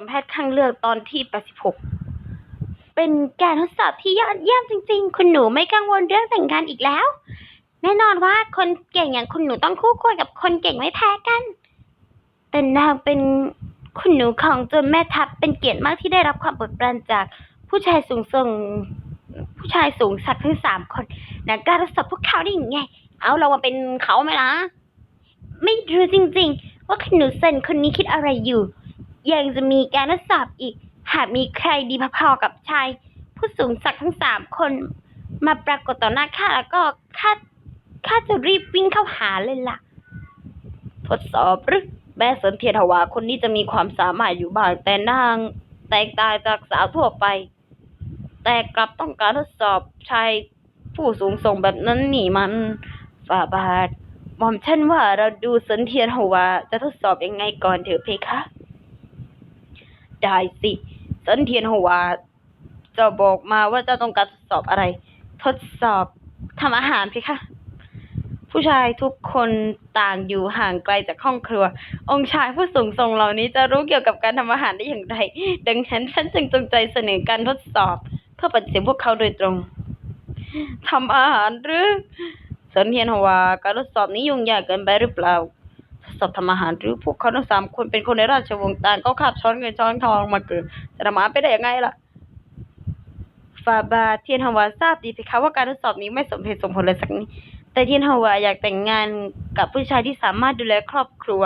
มแพทย์ข้างเลือกตอนที่ 86 เป็นการทดสอบที่ยอดเยี่ยมจริง ๆ คุณหนูไม่กังวลเรื่องแต่งงานอีกแล้ว แน่นอนว่าคนเก่งอย่างคุณหนูต้องคู่ควรกับคนเก่งไม่แพ้กัน แต่นางเป็นคุณหนูของจนแม่ทัพเป็นเกียรติมากที่ได้รับความโปรดปรานจากผู้ชายสูงส่งผู้ชายสูงสักทั้งสามคนนางกล้าทดสอบพวกเขาได้ยังไง เอาเรามาเป็นเขาไหมล่ะ ไม่รู้จริง ๆ ว่าคุณหนูเซนคนนี้คิดอะไรอยู่ ยังจะมีการทดสอบอีก หากมีใครดีพอๆกับชาย ผู้สูงศักดิ์ทั้งสามคน มาปรากฏต่อหน้าข้าแล้วก็ข้าข้าจะรีบวิ่งเข้าหาเลยล่ะ ทดสอบหรือแม่สนเทียนทวาคนนี้จะมีความสามารถอยู่บ้างแต่นางแตกต่างจากสาวทั่วไป แต่กลับต้องการทดสอบชายผู้สูงส่งแบบนั้นนี่มันฝ่าบาทหม่อมฉันว่าเราดูสนเทียนทวจะทดสอบยังไงก่อนเถอะเพคะ ได้สิสนเทียนหัวจะบอกมาว่าเจ้าต้องการทดสอบอะไร ทดสอบทำอาหารสิคะผู้ชายทุกคนต่างอยู่ห่างไกลจากห้องครัว องค์ชายผู้สูงส่งเหล่านี้จะรู้เกี่ยวกับการทำอาหารได้อย่างไร ดังนั้นฉันจึงจงใจเสนอการทดสอบ เพื่อปฏิเสธพวกเขาโดยตรงทำอาหารหรือสนเทียนหัวการทดสอบนี้ยุ่งยากเกินไปหรือเปล่า สอบทำอาหาร หรือพวกเขาทั้งสามคนเป็นคนในราชวงศ์ต่างก็คาบช้อนเงินช้อนทองมาเกิดจะทำอาไปได้ยังไงล่ะฟาบาเทียนฮาวาทราบดีสิคะว่าการทดสอบนี้ไม่สมเหตุสมผลเลยสักนิดแต่เทียนฮาวาอยากแต่งงานกับผู้ชายที่สามารถดูแลครอบครัว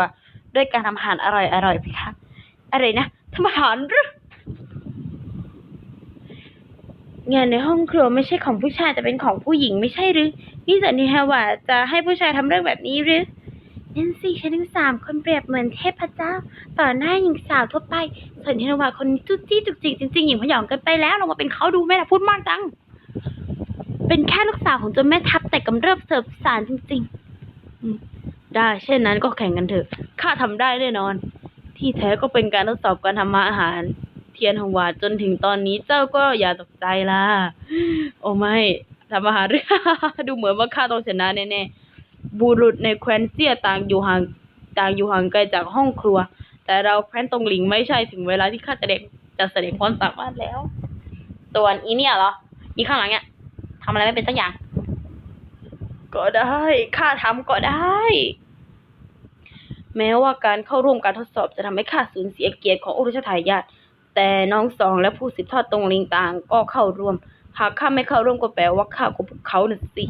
ด้วยการทำอาหารอร่อยอร่อยๆสิคะอะไรนะทำอาหารหรืองานในห้องครัวไม่ใช่ของผู้ชายแต่เป็นของผู้หญิงไม่ใช่หรือนี่สันนิฮาวาจะให้ผู้ชายทำเรื่องแบบนี้หรือ นั่นสิฉันทั้งสามคนเปรียบเหมือนเทพเจ้า ต่อหน้าหญิงสาวทั่วไป ส่วนเทนวาคนนี้จุดจี้จุกจิกจริงๆหญิงพยองเกันไปแล้วลงมาเป็นเขาดูแม่ละพูดมากจัง เป็นแค่ลูกสาวของเจนแม่ทัพแต่กำเริบเสิร์ฟสารจริงๆอืมได้เช่นนั้นก็แข่งกันเถอะข้าทำได้แน่นอน ที่แท้ก็เป็นการทดสอบการทำอาหาร เทียนหวาจนถึงตอนนี้เจ้าก็อย่าตกใจล่ะ โอ้ไม่ทำอาหารดูเหมือนว่าข้าต้องชนะแน่ๆ บุรุษในแคว้นเซียต่างอยู่ห่างต่างอยู่ห่างไกลจากห้องครัว แต่เราแคว้นตรงหลิงไม่ใช่ถึงเวลาที่ข้าจะเด็กจะแสดงความสามารถแล้วตัวนอีเนี่ยเหรอ อีข้างหลังเนี่ยทำอะไรไม่เป็นสักอย่าง ก็ได้ข้าทำก็ได้ แม้ว่าการเข้าร่วมการทดสอบจะทำให้ข้าสูญเสียเกียรติของโอรุชทายาทแต่น้องสองและผู้สืบทอดตรงลิงต่างก็เข้าร่วม หากข้าไม่เข้าร่วมก็แปลว่าข้ากับพวกเขาน่ะสิ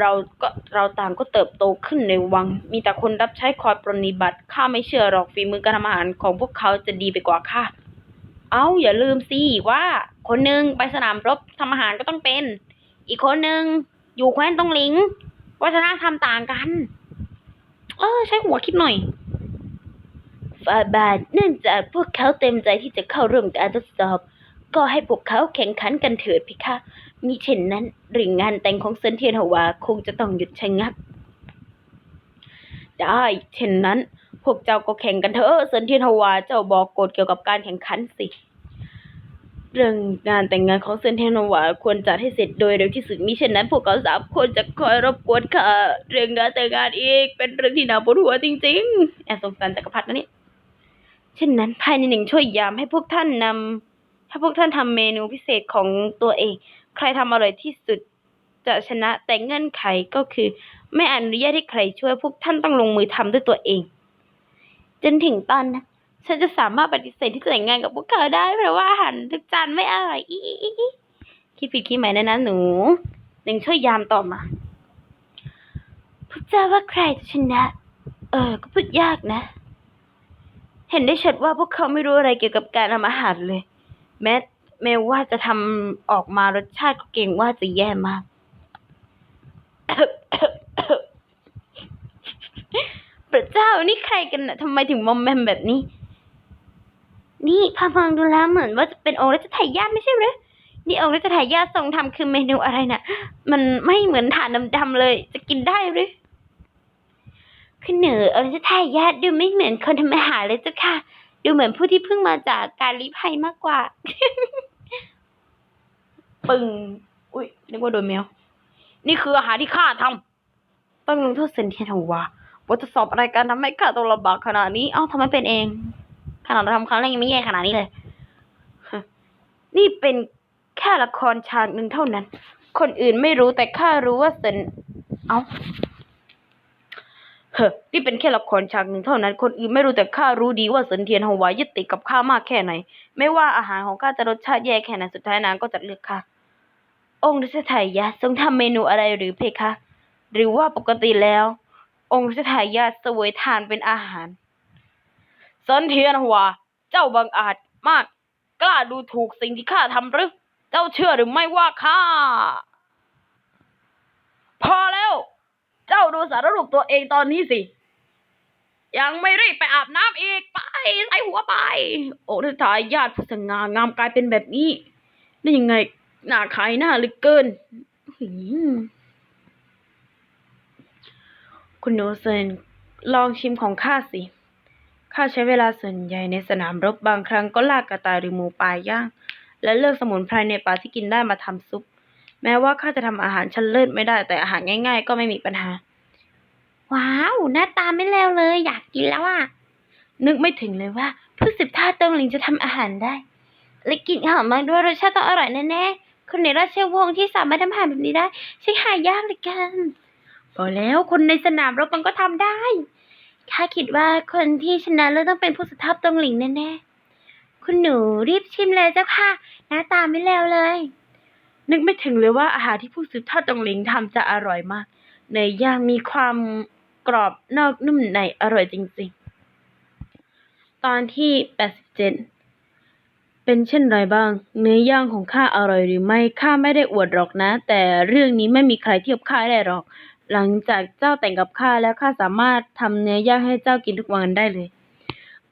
เราก็เราต่างก็เติบโตขึ้นในวัง มีแต่คนรับใช้คอยปรนนิบัติข้าไม่เชื่อหรอกฝีมือการทำอาหารของพวกเขาจะดีไปกว่าข้าเอาอย่าลืมสิว่า คนหนึ่งไปสนามรบทำอาหารก็ต้องเป็น อีกคนหนึ่งอยู่แคว้นตรงหลิง วัฒนธรรมต่างกัน เออ ใช้หัวคิดหน่อยฟาบาทเนื่องจากพวกเขาเต็มใจที่จะเข้าร่วมการทดสอบ ก็ให้พวกเขาแข่งขันกันเถิดพี่คะมิเช่นนั้นหรืองานแต่งของเซนเทียนหวาคงจะต้องหยุดชะงัก ได้ เช่นนั้น พวกเจ้าก็แข่งกันเถอะเซนเทียนหวาเจ้าบอกกฎเกี่ยวกับการแข่งขันสิ เรื่องงานแต่งงานของเซนเทียนหวาควรจัดให้เสร็จโดยเร็วที่สุดมิเช่นนั้น พวกเขาสามคนจะคอยรบกวนค่ะ เรื่องงานแต่งงานอีก เป็นเรื่องที่น่าปวดหัวจริง ๆ แอบสงสารจักรพรรดินะนี่ เช่นนั้นภายในหนึ่งช่วยยามให้พวกท่านนำ ให้พวกท่านทำเมนูพิเศษของตัวเอง ใครทำอร่อยที่สุดจะชนะแต่เงื่อนไขก็คือ ไม่อนุญาตให้ใครช่วยพวกท่านต้องลงมือทำด้วยตัวเอง จนถึงตอนนั้นฉันจะสามารถปฏิเสธที่จะแต่งงานกับพวกเขาได้เพราะว่าอาหารทุกจานไม่อร่อยอีคิดผิดคิดใหม่นะนะหนูหนึ่งช่วยยามต่อมาพวกเจ้าว่าใครจะชนะ เออ ก็พูดยากนะ เห็นได้ชัดว่าพวกเขาไม่รู้อะไรเกี่ยวกับการทำอาหารเลย แม้แม้ว่าจะทำออกมารสชาติก็เก่งว่าจะแย่มาก พระเจ้านี่ใครกันนะทำไมถึงมอมแมมแบบนี้ นี่พาฟังดูแล้วเหมือนว่าจะเป็นองค์รัชทายาทไม่ใช่หรือนี่องค์รัชทายาททรงทำคือเมนูอะไรนะ่ะ มันไม่เหมือนฐานดำๆเลย จะกินได้หรือคือเหนือองค์รัชทายาทดูไม่เหมือนคนทำอาหารเลยเจ้าค่ะ ดูเหมือนผู้ที่เพิ่งมาจากการลี้ภัยมากกว่า ปึงอุ้ยนึกว่าโดนแมว นี่คืออาหารที่ข้าทำต้องลงโทษเซนเทียนหัวว่าจะสอบอะไรกันทำให้ข้าต้องลำบากขนาดนี้ เอ้าทำไมเป็นเองนาดเราทำครั้งแรกยังไม่แย่ขนาดนี้เลย นี่เป็นแค่ละครฉากหนึ่งเท่านั้น คนอื่นไม่รู้แต่ข้ารู้ว่าเซนเอา เฮ้อนี่เป็นแค่ละครฉากหนึ่งเท่านั้น คนอื่นไม่รู้แต่ข้ารู้ดีว่าเซินเทียนฮวายึดติดกับข้ามากแค่ไหน ไม่ว่าอาหารของข้าจะรสชาติแย่แค่ไหนสุดท้ายนางก็จะเลือกข้า องค์รัชทายาททรงทำเมนูอะไรหรือเพคะ หรือว่าปกติแล้ว องค์รัชทายาทเสวยทานเป็นอาหารเซินเทียนฮวาเจ้าบังอาจมาก กล้าดูถูกสิ่งที่ข้าทำหรือ เจ้าเชื่อหรือไม่ว่าข้า พอแล้ว เจ้าดูสารรูปตัวเองตอนนี้สิ ยังไม่รีบไปอาบน้ำอีก ไปใส่หัวไป โอ้ทายญาติผู้สง่างามกลายเป็นแบบนี้ ได้ยังไงหน้าขายหน้าเหลือเกิน คุณโนเซนลองชิมของข้าสิ ข้าใช้เวลาส่วนใหญ่ในสนามรบบางครั้งก็ลากกระต่ายหรือหมูป่าย่าง และเลือกสมุนไพรในป่าที่กินได้มาทำซุป แม้ว่าข้าจะทำอาหารชั้นเลิศไม่ได้ แต่อาหารง่าย ๆ ก็ไม่มีปัญหา ว้าว หน้าตาไม่เลวเลย อยากกินแล้วอะ นึกไม่ถึงเลยว่าผู้สืบทอดตรงหลิงจะทำอาหารได้ และกลิ่นหอมมากด้วยรสชาติต้องอร่อยแน่ๆ คนในราชวงศ์ที่สามารถทำอาหารแบบนี้ได้ใช่หายากเหลยกันพอแล้วคนในสนามรบมันก็ทำได้ข้าคิดว่าคนที่ชนะเลิศต้องเป็นผู้สืบทอดตรงหลิงแน่ๆ คุณหนูรีบชิมเลยเจ้าค่ะ หน้าตาไม่เลวเลย นึกไม่ถึงเลยว่าอาหารที่ผู้สืบทอดตรงหลิงทำจะอร่อยมาก เนยย่างมีความกรอบนอกนุ่มในอร่อยจริงๆ ตอนที่แปดสิบเจ็ดเป็นเช่นไรบ้าง เนื้อย่างของข้าอร่อยหรือไม่ข้าไม่ได้อวดหรอกนะ แต่เรื่องนี้ไม่มีใครเทียบข้าได้หรอก หลังจากเจ้าแต่งกับข้าแล้วข้าสามารถทำเนื้อย่างให้เจ้ากินทุกวันได้เลย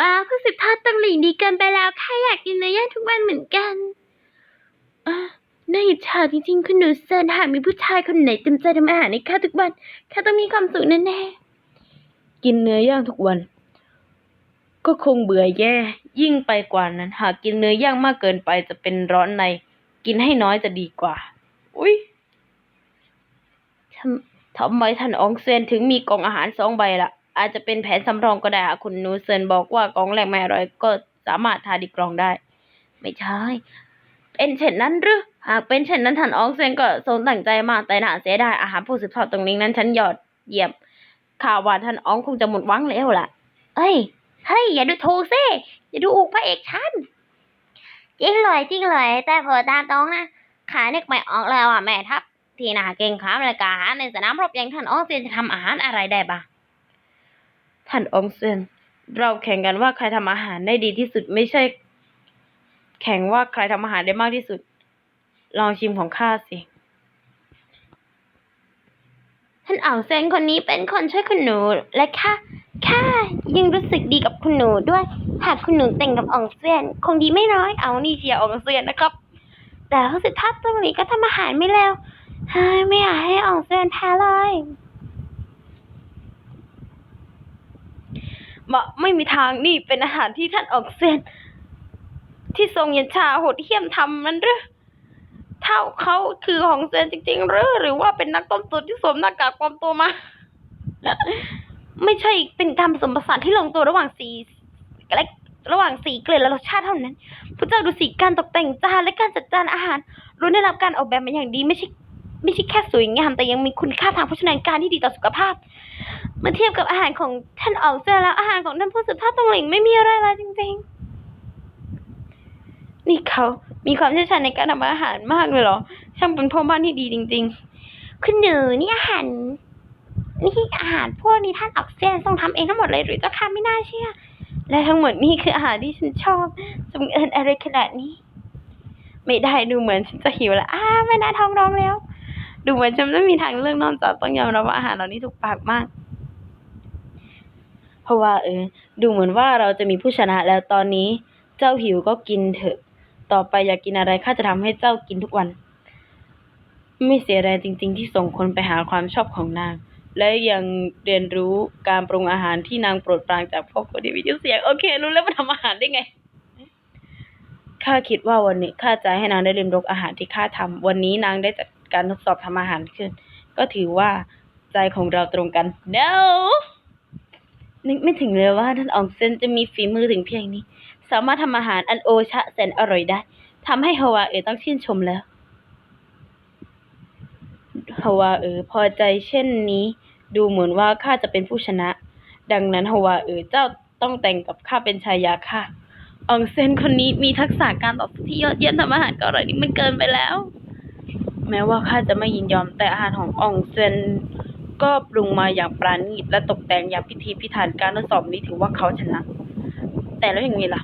อ้าผู้สืบทอดตรงหลิงดีเกินไปแล้วข้าอยากกินเนื้อย่างทุกวันเหมือนกันอะ น่าอิจฉาจริงๆคุณหนูเซนหากมีผู้ชายคนไหนเต็มใจทำอาหารให้ข้าทุกวันข้าต้องมีความสุขแน่ๆกินเนื้อย่างทุกวัน ก็คงเบื่อแย่ ยิ่งไปกว่านั้น หากกินเนื้อย่างมากเกินไปจะเป็นร้อนใน กินให้น้อยจะดีกว่า อุ้ยทำทำไมท่านองเซนถึงมีกล่องอาหารสองใบล่ะ อาจจะเป็นแผนสำรองก็ได้คุณหนูเซนบอกว่ากล่องแรกไม่อร่อยก็สามารถทานอีกกล่องได้ ไม่ใช่เป็นเช่นนั้นหรือ หากเป็นเช่นนั้นท่านอองเซนก็ทรงตั้งใจมากแต่น่าเสียดายอาหารผู้สืบทอดตรงนี้นั้นฉันยอดเยี่ยมข่าวว่าท่านอองคงจะหมดหวังแล้วล่ะ เอ้ย เฮ้ย อย่าดูถูกสิอย่าดูอุกพระเอกฉันจริงเลยจริงเลยแต่เผอตามตรงนะขานึกไม่ออกแล้วอะแม่ทัพที่นาเก่งขามเลยกาหารในสนามรบอย่างท่านอองเซนจะทำอาหารอะไรได้บ้างท่านอองเซนเราแข่งกันว่าใครทำอาหารได้ดีที่สุดไม่ใช่ แข่งว่าใครทำอาหารได้มากที่สุด ลองชิมของข้าสิ ท่านอ่องเซนคนนี้เป็นคนช่วยคุณหนูและข้าข้ายังรู้สึกดีกับคุณหนูด้วย หากคุณหนูแต่งกับอ่องเซนคงดีไม่น้อยเอานี่เชียร์อ่องเซนนะครับ แต่รู้สึกทัดตรงนี้ก็ทำอาหารไม่แล้วเฮ้ยไม่อยากให้อ่องเซนแพ้เลยมะไม่มีทางนี่เป็นอาหารที่ท่านอ่องเซนที่ทรงเย็นชาโหดเหี้ยมทำมันหรือ ท่าเขาคือของเซนจริง ๆ หรือ หรือว่าเป็นนักต้มตุ๋นที่สวมหน้ากากปลอมตัวมา ไม่ใช่เป็นการผสมผสานที่ลงตัวระหว่างสีและระหว่างสีเกลือและรสชาติเท่านั้นพระเจ้าดูสีการตกแต่งจานและการจัดจานอาหารล้วนได้รับการออกแบบมาอย่างดีไม่ใช่ไม่ใช่แค่สวยงามแต่ยังมีคุณค่าทางโภชนาการที่ดีต่อสุขภาพ เมื่อเทียบกับอาหารของท่านอองเซนแล้วอาหารของท่านผู้สืบทอดตรงหลิงไม่มีอะไรเลยจริง ๆ นี่เขา มีความเชี่ยวชาญในการทำอาหารมากเลยเหรอ ช่างเป็นพ่อบ้านที่ดีจริง ๆ คุณหนูนี่อาหารนี่อาหารพวกนี้ท่านออกเซียนทรงทำเองทั้งหมดเลยหรือเจ้าค่ะไม่น่าเชื่อ และทั้งหมดนี่คืออาหารที่ฉันชอบจงเอิญอะไรขนาดนี้ ไม่ได้ดูเหมือนฉันจะหิวแล้วอ้าไม่น่าท้องร้องแล้ว ดูเหมือนฉันไม่มีทางเลือกนอกจากต้องยอมรับว่าอาหารเหล่านี้ถูกปากมากเพราะว่าเออ ดูเหมือนว่าเราจะมีผู้ชนะแล้วตอนนี้ เจ้าหิวก็กินเถอะ ต่อไปอยากกินอะไรข้าจะทำให้เจ้ากินทุกวัน ไม่เสียแรงจริง ๆ ที่ส่งคนไปหาความชอบของนาง และยังเรียนรู้การปรุงอาหารที่นางโปรดปรานจากพ่อคนที่มีชื่อเสียง โอเค รู้แล้วว่าทำอาหารได้ไงข้าคิดว่าวันนี้ข้าจะให้นางได้เรียนรู้อาหารที่ข้าทำวันนี้นางได้จัดการทดสอบทำอาหารขึ้น ก็ถือว่าใจของเราตรงกัน no นึกไม่ถึงเลยว่าท่านอองเซนจะมีฝีมือถึงเพียงนี้ สามารถทำอาหารอันโอชะแสนอร่อยได้ทำให้ฮาวาเอ๋ต้องชื่นชมแล้วฮาวาเอ๋พอใจเช่นนี้ ดูเหมือนว่าข้าจะเป็นผู้ชนะ ดังนั้นฮาวาเอ๋เจ้าต้องแต่งกับข้าเป็นชายาค่ะอองเซนคนนี้มีทักษะการต่อสู้ที่ยอดเยี่ยมทำอาหารก็อร่อยนี่มันเกินไปแล้ว แม้ว่าข้าจะไม่ยินยอมแต่อาหารของอองเซนก็ปรุงมาอย่างปราณีตและตกแต่งอย่างพิธีพิถันการทดสอบนี้ถือว่าเขาชนะ แต่แล้วอย่างนี้ล่ะ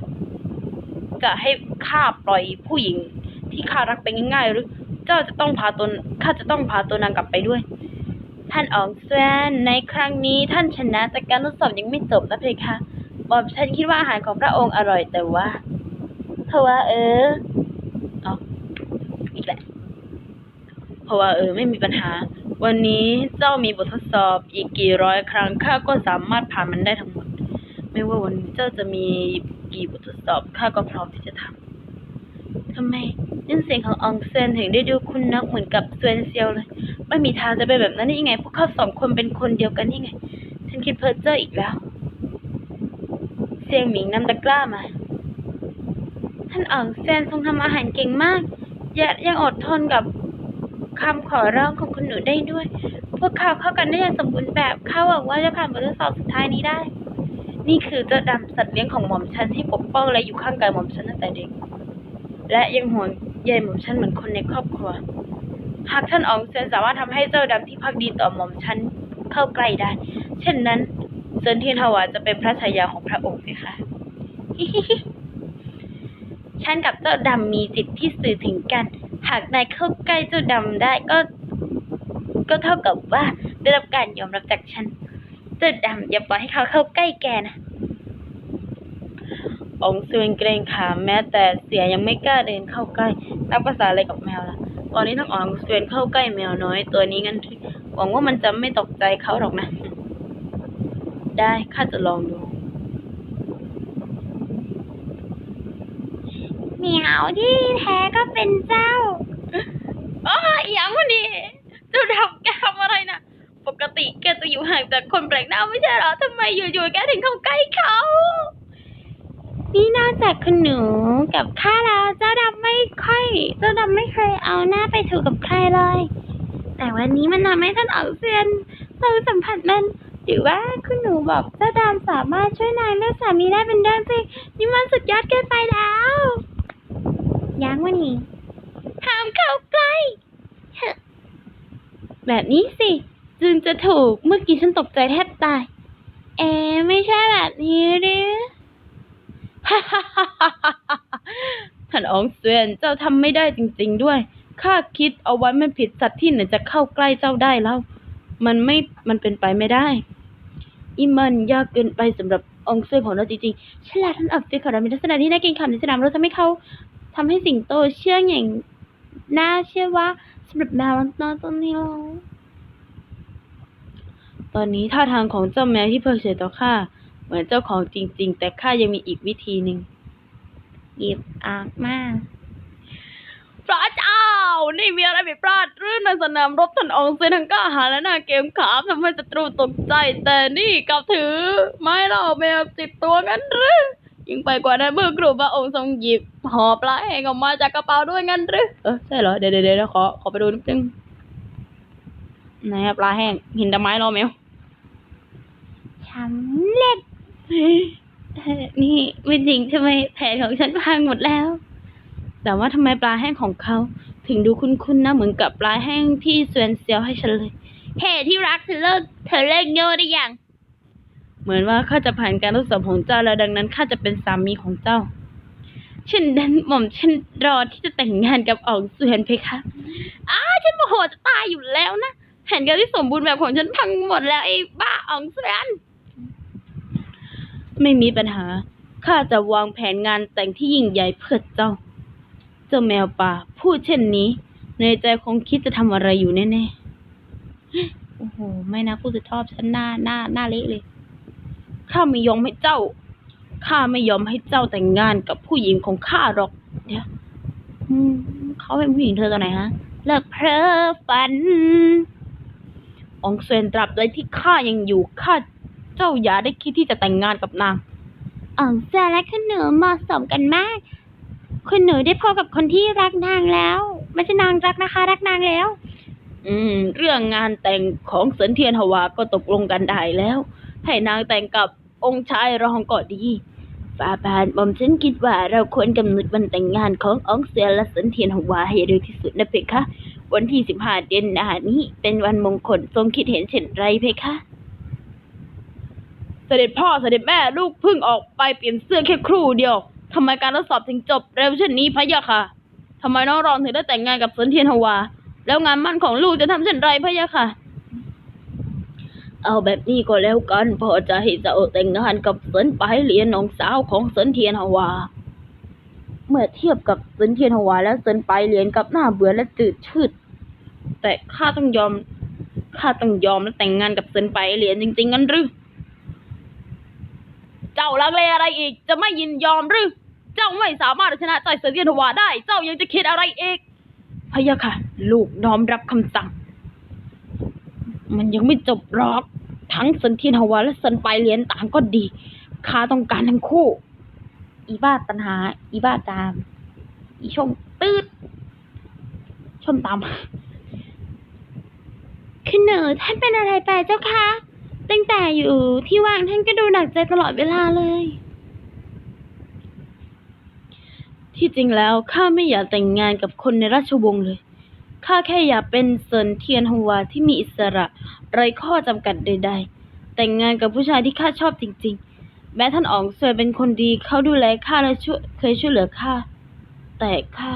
จะให้ข้าปล่อยผู้หญิง ที่ข้ารักไปง่ายๆหรือ เจ้าจะต้องพาตนข้าจะต้องพาตัวนางกลับไปด้วย ท่านอองแซนในครั้งนี้ท่านชนะแต่การทดสอบยังไม่จบนะเพคะบอมฉันคิดว่าอาหารของพระองค์อร่อยแต่ว่าเพราะว่าเออเอาอีกแหละเพราะว่าเออไม่มีปัญหา วันนี้เจ้ามีบททดสอบอีกกี่ร้อยครั้งข้าก็สามารถผ่านมันได้ทั้งหมด ไม่ว่าวันนี้เจ้าจะมี กีบททดสอบข้าก็พร้อมที่จะทำทำไมน้ำเสียงของอองเซนถึงได้ดูคุณนักเหมือนกับเซวนเซียวเลย ไม่มีทางจะเป็นแบบนั้นได้ยังไง พวกเขาสองคนเป็นคนเดียวกันยังไง ฉันคิดเพ้อเจ้ออีกแล้วเสียงหมิงนำตะกร้ามา ท่านอองเซนทรงทำอาหารเก่งมากและยังอดทนกับคำขอร้องของคุณหนูได้ด้วย พวกเขาเข้ากันได้อย่างสมบูรณ์แบบ เข้าหวังว่าจะผ่านบททดสอบสุดท้ายนี้ได้ นี่คือเจ้าดำสัตว์เลี้ยงของหม่อมฉันที่ปกป้องและอยู่ข้างกายหม่อมฉันตั้งแต่เด็ก และยังห่วงใยหม่อมฉันเหมือนคนในครอบครัว หากท่านอองเซนสามารถทำให้เจ้าดำที่พักดีต่อหม่อมฉันเข้าใกล้ได้ เช่นนั้นเซินเทียนทวาจะเป็นพระชายาของพระองค์ไหมคะฉันกับเจ้าดำมีจิตที่สื่อถึงกัน หากนายเข้าใกล้เจ้าดำได้ก็ ก็เท่ากับว่าได้รับการยอมรับจากฉัน เจ้าดำอย่าปล่อยให้เขาเข้าใกล้แกนะ องค์ซวนเกรงขามแม้แต่เสียยังไม่กล้าเดินเข้าใกล้นับภาษาอะไรกับแมวล่ะ ตอนนี้ทั้งอองซวนเข้าใกล้แมวน้อย ตัวนี้งั้นหวังว่ามันจะไม่ตกใจเขาหรอกนะ ได้ข้าจะลองดูเหมียวที่แท้ก็เป็นเจ้าอ๋ออย่างวันนี้เจ้าดำแกทำอะไรนะ ปกติแกจะอยู่ห่างจากคนแปลกหน้าไม่ใช่เหรอทำไมอยู่ๆแกถึงเข้าใกล้เขา นี่นอกจากคุณหนูกับข้าแล้วเจ้าดำไม่ค่อย เจ้าดำไม่เคยเอาหน้าไปถูกกับใครเลย แต่วันนี้มันทำให้ท่านออกเซียนเราสัมผัสมันหรือว่าคุณหนูบอกเจ้าดำสามารถช่วยนายเลือกสามีได้เป็นเรื่องจริงนี่มันสุดยอดเกินไปแล้วยังวันนี้ห้ามเข้าใกล้เฮ้อแบบนี้สิ จึงจะถูกเมื่อกี้ฉันตกใจแทบตาย เอ๊ไม่ใช่แบบนี้หรือท่านอองเซวนเจ้าทำไม่ได้จริง ๆ ด้วยข้าคิดเอาไว้ไม่ผิดสัตว์ที่ไหนจะเข้าใกล้เจ้าได้แล้ว มันไม่มันเป็นไปไม่ได้ อีมันยากเกินไปสำหรับองเซวนของเราจริงๆฉลาดท่านออกเซวนของเรามีลักษณะที่น่าเกรงขามในสนามเราทำให้เขาทำให้สิงโตเชื่องอย่างน่าเชื่อว่าสำหรับแมวน้อยตัวนี้แล้ว ตอนนี้ท่าทางของเจ้าแมวที่เพิกเฉยต่อข้าเหมือนเจ้าของจริง ๆ แต่ข้ายังมีอีกวิธีหนึ่งหยิบออกมาพระเจ้า นี่มีอะไรผิดพลาดหรือในสนามรบท่านอองเซนทั้งกล้าหาญและหน้าเกมขามทำให้ศัตรูตกใจ แต่นี่กลับถือ ไม้เล่าแมวติดตัวงั้นหรือยิ่งไปกว่านั้นเมื่อครูพระองค์ทรงหยิบห่อปลาแห้งออกมาจากกระเป๋าด้วยงั้นหรือเออใช่เหรอ เดี๋ยวเดี๋ยวเดี๋ยวขอขอไปดูนิดนึงไหนอะปลาแห้งหินตะไม้รอแมว สำเร็จ นี่ไม่จริงใช่ไหมแผนของฉันพังหมดแล้ว แต่ว่าทำไมปลาแห้งของเขา ถึงดูคุ้นๆนะเหมือนกับปลาแห้งที่เซวนเซียวให้ฉันเลย เฮ้ที่รักเธอเลิกเธอเลิกโง่ได้ยัง เหมือนว่าข้าจะผ่านการทดสอบของเจ้าแล้วดังนั้นข้าจะเป็นสามีของเจ้าเช่นนั้นหม่อมฉันรอที่จะแต่งงานกับอองเซวนเพคะอ้าฉันโมโหจะตายอยู่แล้วนะแผนการที่สมบูรณ์แบบของฉันพังหมดแล้วไอ้บ้าอองเซวน ไม่มีปัญหา ข้าจะวางแผนงานแต่งที่ยิ่งใหญ่เพื่อเจ้า เจ้าแมวป่าพูดเช่นนี้ ในใจคงคิดจะทำอะไรอยู่แน่ๆ โอ้โห ไม่นะผู้จะชอบฉันหน้าหน้าหน้าเละเลย ข้าไม่ยอมให้เจ้า ข้าไม่ยอมให้เจ้าแต่งงานกับผู้หญิงของข้าหรอก เดี๋ยวเขาเป็นผู้หญิงเธอตัวไหนฮะ เลิกเพ้อฝัน องเซนตราบใดที่ข้ายังอยู่ข้า เจ้าอย่าได้คิดที่จะแต่งงานกับนาง อ๋องเซนและคุณหนูเหมาะสมกันมาก คุณหนูได้พบกับคนที่รักนางแล้วไม่ใช่นางรักนะคะ รักนางแล้ว อืม เรื่องงานแต่งของเสินเทียนฮวาก็ตกลงกันได้แล้วให้นางแต่งกับองค์ชายรองก็ดีฟาบาทหม่อมฉันคิดว่าเราควรกำหนดวันแต่งงานของอองเซียและเสินเทียนฮวาให้เร็วที่สุดนะเพคะ วันที่สิบห้าเดือนหน้านี้เป็นวันมงคลทรงคิดเห็นเช่นไรเพคะ เสด็จพ่อเสด็จแม่ลูกเพิ่งออกไปเปลี่ยนเสื้อแค่ครู่เดียวทำไมการทดสอบถึงจบเร็วเช่นนี้พะยะค่ะทำไมน้องรองถึงได้แต่งงานกับเสินเทียนฮวา แล้วงานมั่นของลูกจะทำเช่นไรพะยะค่ะ เอาแบบนี้ก็แล้วกันพ่อจะให้เจ้าแต่งงานกับเสินไปเหรียญน้องสาวของเสินเทียนฮวา เมื่อเทียบกับเสินเทียนฮวาและเสินไปเหรียญกับหน้าเบื่อและจืดชืด แต่ข้าต้องยอมข้าต้องยอมและแต่งงานกับเสินไปเหรียญจริงๆงั้นหรือ เจ้าลังเลอะไรอีก จะไม่ยินยอมหรือ เจ้าไม่สามารถเอาชนะใจเสินเทียนฮวาได้ เจ้ายังจะคิดอะไรอีกพะยะค่ะ ลูกน้อมรับคำสั่ง มันยังไม่จบหรอก ทั้งสันเทียนฮวาและสันไปเลียนต่างก็ดีข้าต้องการทั้งคู่ อีบ้าตันหา อีบ้าตาม อีชมตืดชมตามคุณหนูท่านเป็นอะไรไปเจ้าคะ ตั้งแต่อยู่ที่ว่างท่านก็ดูหนักใจตลอดเวลาเลย ที่จริงแล้วข้าไม่อยากแต่งงานกับคนในราชวงศ์เลย ข้าแค่อยากเป็นเซินเทียนฮวาที่มีอิสระไร้ข้อจำกัดใด ๆ แต่งงานกับผู้ชายที่ข้าชอบจริง ๆ แม้ท่านอ๋องเซยเป็นคนดีเขาดูแลข้าและช่วยเคยช่วยเหลือข้า แต่ข้า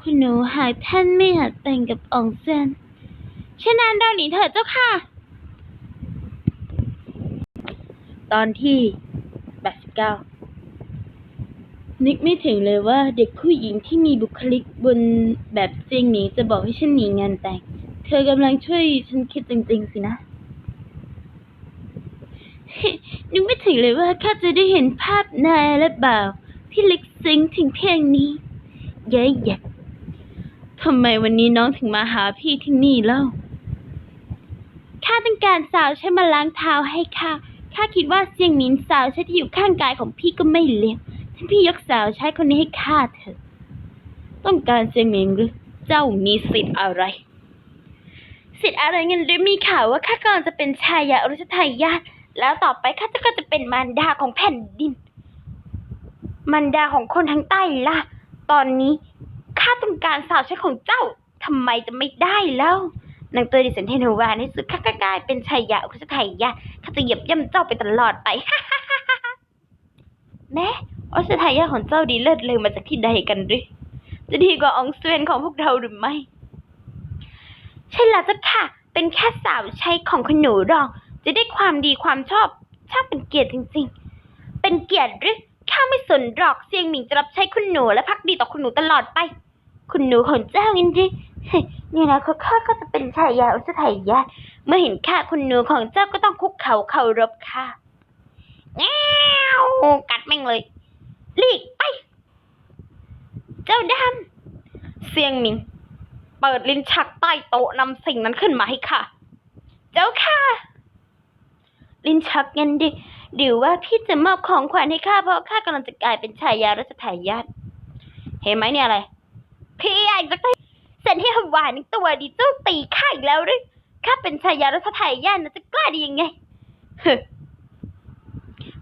คุณหนูหากท่านไม่อยากแต่งกับอองเซนฉะนั้นเราหนีเถิดเจ้าค่ะ ตอนที่แปดสิบเก้านึกไม่ถึงเลยว่าเด็กผู้หญิงที่มีบุคลิกบนแบบเจียงหนีจะบอกให้ฉันหนีงานแต่ง เธอกำลังช่วยฉันคิดจริง ๆ สินะ นึกไม่ถึงเลยว่าข้าจะได้เห็นภาพนายและบ่าวที่ลึกซึ้งถึงเพลงนี้เย้ยะทำไมวันนี้น้องถึงมาหาพี่ที่นี่เล่า ข้าต้องการสาวใช้มาล้างเท้าให้ข้า ข้าคิดว่าเสียงหมินสาวใช้ที่อยู่ข้างกายของพี่ก็ไม่เลวท่านพี่ยกสาวใช้คนนี้ให้ข้าเถอะ ต้องการเสียงเหมิงหรือ เจ้ามีสิทธิ์อะไร สิทธิ์อะไรเงินหรือมีข่าวว่าข้ากำลังจะเป็นชายาอรุชทายาทแล้วต่อไปข้าก็จะเป็นมารดาของแผ่นดิน มารดาของคนทั้งใต้ล่ะ ตอนนี้ข้าต้องการสาวใช้ของเจ้าทำไมจะไม่ได้แล้วนางตัวดิสันเทนวาในที่สุดข้าก็กลายเป็นชายาอรุชทายาาจะเหยียบย่ำเจ้าไปตลอดไปแม่อรุชทายาของเจ้าดีเลิศเลยมาจากที่ใดกันหรือจะดีกว่าองเซวนของพวกเราหรือไม่ ใช่แล้วจ้ะค่ะ เป็นแค่สาวใช้ของคุณหนูรอง จะได้ความดีความชอบช่างเป็นเกียรติจริง ๆ เป็นเกียรติหรือข้าไม่สนหรอกเสียงหมิงจะรับใช้คุณหนูและพักดีต่อคุณหนูตลอดไป คุณหนูของเจ้าจริงๆเฮ้ย นี่นะเขาข้าก็จะเป็นชายาอุสไทยาเมื่อเห็นข้าคุณหนูของเจ้าก็ต้องคุกเข่าเคารพค่ะแง้วกัดแม่งเลยหลีกไป เจ้าดำเสียงหมิง เปิดลิ้นชักใต้โต๊ะนำสิ่งนั้นขึ้นมาให้ค่ะเจ้าค่ะ ลิ้นชักเงั้นดิเดี๋ยวว่าพี่จะมอบของขวัญให้ข้าเพราะข้ากำลังจะกลายเป็นชายารัชทายาทเห็นไหมเนี่ยอะไร พี่อยากจะได้ นให้หวานตัวดีเจ้ตีข้าอีกแล้วหรือข้าเป็นชายารัชทายญาณนจะกล้าดียังไง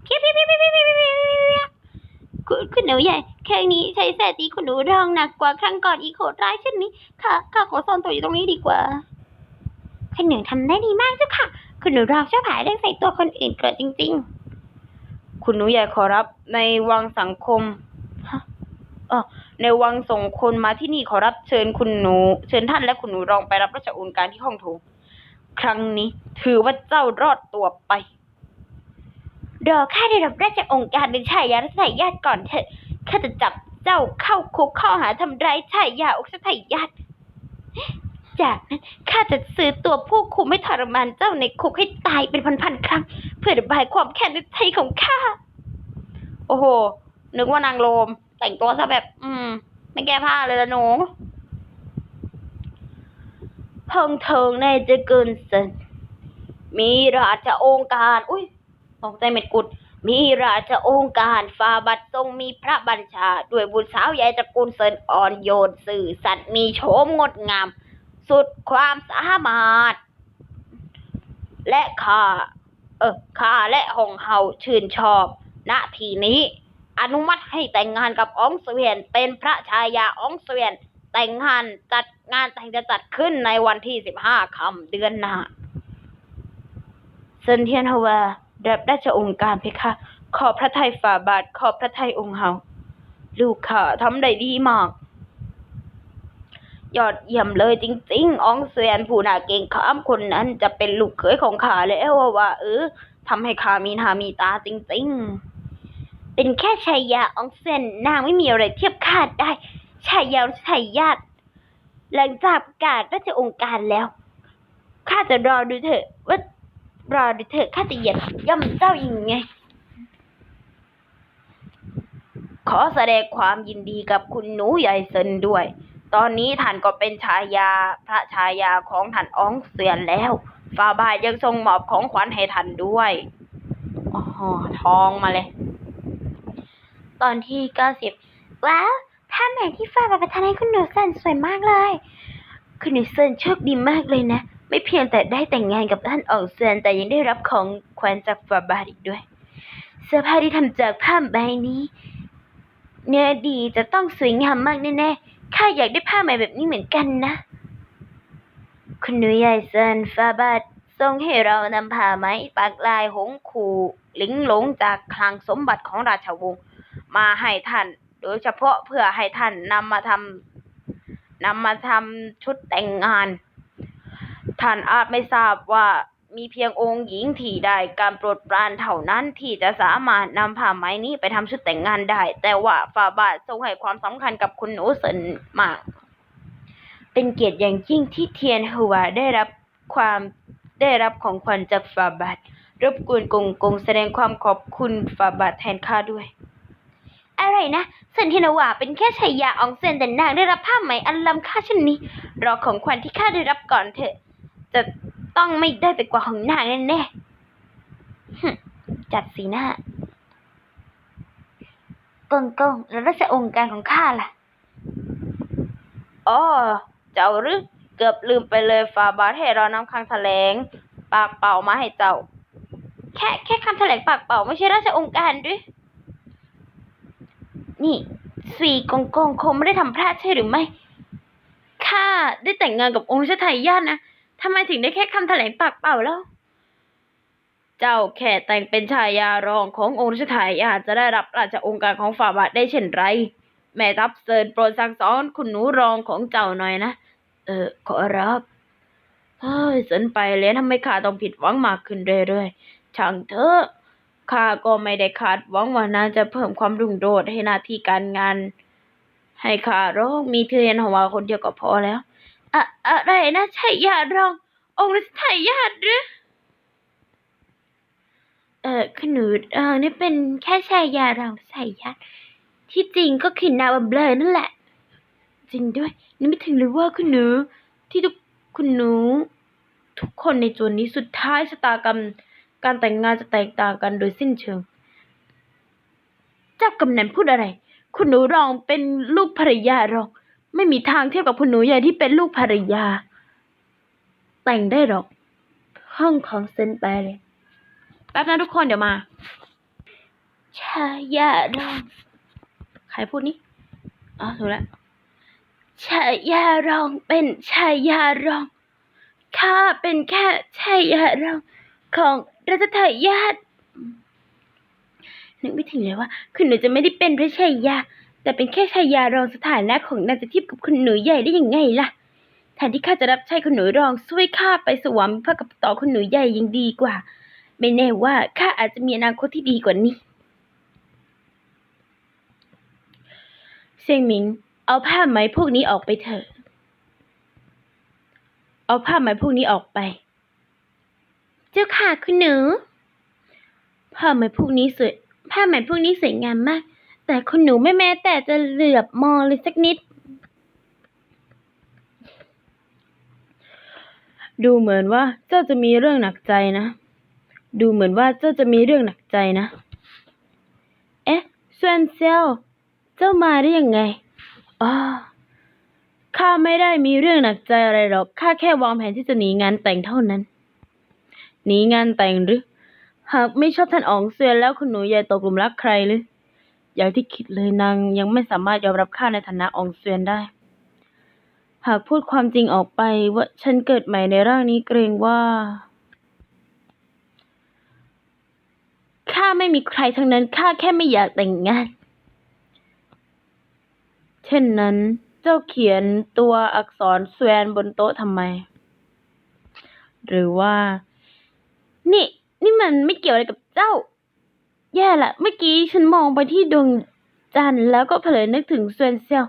เพี้ยเพี้ยเพี้ยเพี้ยเพี้ยเพี้ยเพี้ยคุณคุณหนูใหญ่แค่นี้ใช้แสตีคุณหนูรองหนักกว่าครั้งก่อนอีกโหดร้ายเช่นนี้ข้าข้าขอซ่อนตัวอยู่ตรงนี้ดีกว่าคุณหนูทำได้ดีมากเจ้าค่ะ คุณหนูรองชอบหาเรื่องใส่ตัวคนอื่นเกิดจริง ๆ คุณหนูใหญ่ขอรับในวังสังคมฮะอ๋อ ในวังส่งคนมาที่นี่ขอรับเชิญคุณหนู เชิญท่านและคุณหนูรองไปรับราชองค์การที่ห้องโถงครั้งนี้ ถือว่าเจ้ารอดตัวไปรอข้าได้รับราชองค์การเป็นชายารัชทายาก่อนเถอะข้าจะจับเจ้าเข้าคุกข้อหาทำร้ายชายาอกชทายาทจากนั้นข้าจะซื้อตัวผู้คุมให้ทรมานเจ้าในคุกให้ตายเป็นพันๆครั้ง เพื่อระบายความแค้นในใจของข้า โอ้โห นึกว่านางโรม แต่งตัวซะแบบ อืม ไม่แก้ผ้าเลยละหนูพงเทิงในจะเกินเซนมีราชองค์การ อุ้ยตกใจเม็ดกุด มีราชองค์การฟาบัตรทรงมีพระบัญชา ด้วยบุตรสาวใหญ่ตระกูลเซินอ่อนโยนสื่อสัตย์มีโฉมงดงาม สุดความสามารถ และข้า เออข้าและหงเฮาชื่นชอบ ณทีนี้ อนุมัติให้แต่งงานกับอองเสวียน เป็นพระชายาอองเสวียน แต่งงานจัดงานแต่งจะจัดขึ้นในวันที่สิบห้าคำเดือนหน้าเซนเทียนฮาวารับราชองค์การเพคะ ขอบพระทัยฝ่าบาท ขอบพระทัยองค์เฮาลูกข้าทำได้ดีมาก ยอดเยี่ยมเลยจริงๆอองเซียนผู้น่าเก่งขามคนนั้นจะเป็นลูกเขยของข้าแล้วว่าว่าเออทำให้ข้ามีหน้ามีตาจริง ๆ เป็นแค่ชายาอองเซนนางไม่มีอะไรเทียบคาดได้ชายาชายาหลังจากประกาศราชองค์การแล้วข้าจะรอดูเถอะว่ารอดูเถอะข้าจะเหยียบย่ำเจ้ายังไง ขอแสดงความยินดีกับคุณหนูใหญ่เซินด้วย ตอนนี้ท่านก็เป็นชายาพระชายาของท่านอองเซียนแล้วฝ่าบาทยังทรงมอบของขวัญให้ท่านด้วยอ๋อทองมาเลย ตอนที่เก้าสิบว้าวผ้าไหมที่ฝ่าบาประทานให้คุณหนูเซนสวยมากเลย คุณหนูเซนโชคดีมากเลยนะ ไม่เพียงแต่ได้แต่งงานกับท่านอองเซียนแต่ยังได้รับของขวัญจากฝาบาทอีกด้วย เสื้อผ้าที่ทำจากผ้าใบนี้ เนื้อดีจะต้องสวยงามมากแน่ๆข้าอยากได้ผ้าใหม่แบบนี้เหมือนกันนะ คุณหนูใหญ่เซินฟาบาททรงให้เรานำผ้าไหมปากลายหงคู่หลิงหลงจากคลังสมบัติของราชวงศ์ มาให้ท่าน โดยเฉพาะเพื่อให้ท่านนำมาทำนำมาทำชุดแต่งงาน ท่านอาจไม่ทราบว่ามีเพียงองค์หญิงที่ได้การโปรดปรานเท่านั้นที่จะสามารถนำผ้าไหมนี้ไปทำชุดแต่งงานได้ แต่ว่าฝ่าบาททรงให้ความสำคัญกับคุณหนูเซินมาก เป็นเกียรติอย่างยิ่งที่เทียนหัวได้รับความได้รับของขวัญจากฝ่าบาทรบกวนกงกงแสดงความขอบคุณฝ่าบาทแทนข้าด้วย อะไรนะเซนเทียนหวาเป็นแค่ชายาอองเซนแต่นางได้รับผ้าไหมอันล้ำค่าเช่นนี้ รอของขวัญที่ข้าได้รับก่อนเถอะ จะต้องไม่ได้ไปกว่าของนางแน่ๆหึจัดสีหน้ากงกงแล้วราชองค์การของข้าล่ะอ๋อเจ้าหรือเกือบลืมไปเลยฟาบาทให้เรานำคำแถลง ปากเป่ามาให้เจ้า แค่แค่คำแถลงปากเป่าไม่ใช่ราชองค์การด้วย นี่สีกงกงคงไม่ได้ทำพลาดใช่หรือไม่ข้าได้แต่งงานกับองค์ชายไทยาทนะทำไมถึงได้แค่คำแถลงปากเปล่าแล้ว เจ้าแค่แต่งเป็นชายารองขององค์รัชทายาทจะได้รับราชองค์การของฝ่าบาทได้เช่นไร แม่ทัพเซินโปรดสั่งสอนคุณหนูรองของเจ้าหน่อยนะ เออขอรับเฮ้ยเซินไปแล้วทำไมข้าต้องผิดหวังมากขึ้นเรื่อยๆช่างเถอะ ข้าก็ไม่ได้คาดหวังว่านางจะเพิ่มความรุ่งโรจน์ให้หน้าที่การงาน ให้ข้าร้องมีเทียนหัวาคนเดียวก็พอแล้ว อะอะไรนะใช่ญาติรอง องค์รัชทายาทหรือเออคุณหนูเออนี่เป็นแค่ชายารองชายาทที่จริงก็คือนาวเบลนั่นแหละ จริงด้วยนึกไม่ถึงเลยว่าคุณหนูที่ทุกคุณหนู ทุกคนในจวนนี้สุดท้ายชะตากรรม การแต่งงานจะแตกต่างกันโดยสิ้นเชิง เจ้ากำนันพูดอะไร คุณหนูรองเป็นลูกภรรยารองไม่มีทางเทียบกับคุณหนูใหญ่ที่เป็นลูกภรรยา แต่งได้หรอก ห้องของเซนไปเลย แป๊บนะทุกคนเดี๋ยวมา ชายารอง ใครพูดนี่ อ๋อถูกแล้วชายารองเป็นชายารอง ข้าเป็นแค่ชายารองของ รัชทายาทนึกไม่ถึงเลยว่า คุณหนูจะไม่ได้เป็นพระชายา แต่เป็นแค่ชายารองสถานะของนางจะเทียบกับคุณหนูใหญ่ได้ยังไงล่ะแทนที่ข้าจะรับใช้คุณหนูรองช่วยข้าไปสวมพระกับต่อคุณหนูใหญ่ยังดีกว่า ไม่แน่ว่าข้าอาจจะมีอนาคตที่ดีกว่านี้เซียงหมิง เอาผ้าไหมพวกนี้ออกไปเถอะ เอาผ้าไหมพวกนี้ออกไป เจ้าค่ะคุณหนูผ้าไหมพวกนี้สวยผ้าไหมพวกนี้สวยงามมาก แต่คุณหนูไม่แม้แต่จะเหลือบมองเลยสักนิด ดูเหมือนว่าเจ้าจะมีเรื่องหนักใจนะ ดูเหมือนว่าเจ้าจะมีเรื่องหนักใจนะ เอ๊ะเซวนเซียวเจ้ามาได้ยังไงอ๋อข้าไม่ได้มีเรื่องหนักใจอะไรหรอก ข้าแค่วางแผนที่จะหนีงานแต่งเท่านั้น หนีงานแต่งหรือ หากไม่ชอบท่านอ๋องเซียนแล้วคุณหนูอย่ตกหลุมรักใครหรือ อย่างที่คิดเลยนางยังไม่สามารถยอมรับข้าในฐานะอองเซียนได้ หากพูดความจริงออกไปว่าฉันเกิดใหม่ในร่างนี้เกรงว่าข้าไม่มีใครทั้งนั้นข้าแค่ไม่อยากแต่งงาน เช่นนั้นเจ้าเขียนตัวอักษรแสวนบนโต๊ะทำไม หรือว่า นี่ นี่มันไม่เกี่ยวอะไรกับเจ้า แย่ละ เมื่อกี้ฉันมองไปที่ดวงจันทร์แล้วก็เผลอนึกถึงเซวนเซียว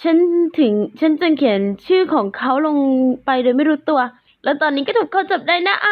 ฉันถึง ฉันจึงเขียนชื่อของเขาลงไปโดยไม่รู้ตัว แล้วตอนนี้ก็ถูกเขาจับได้นะไอ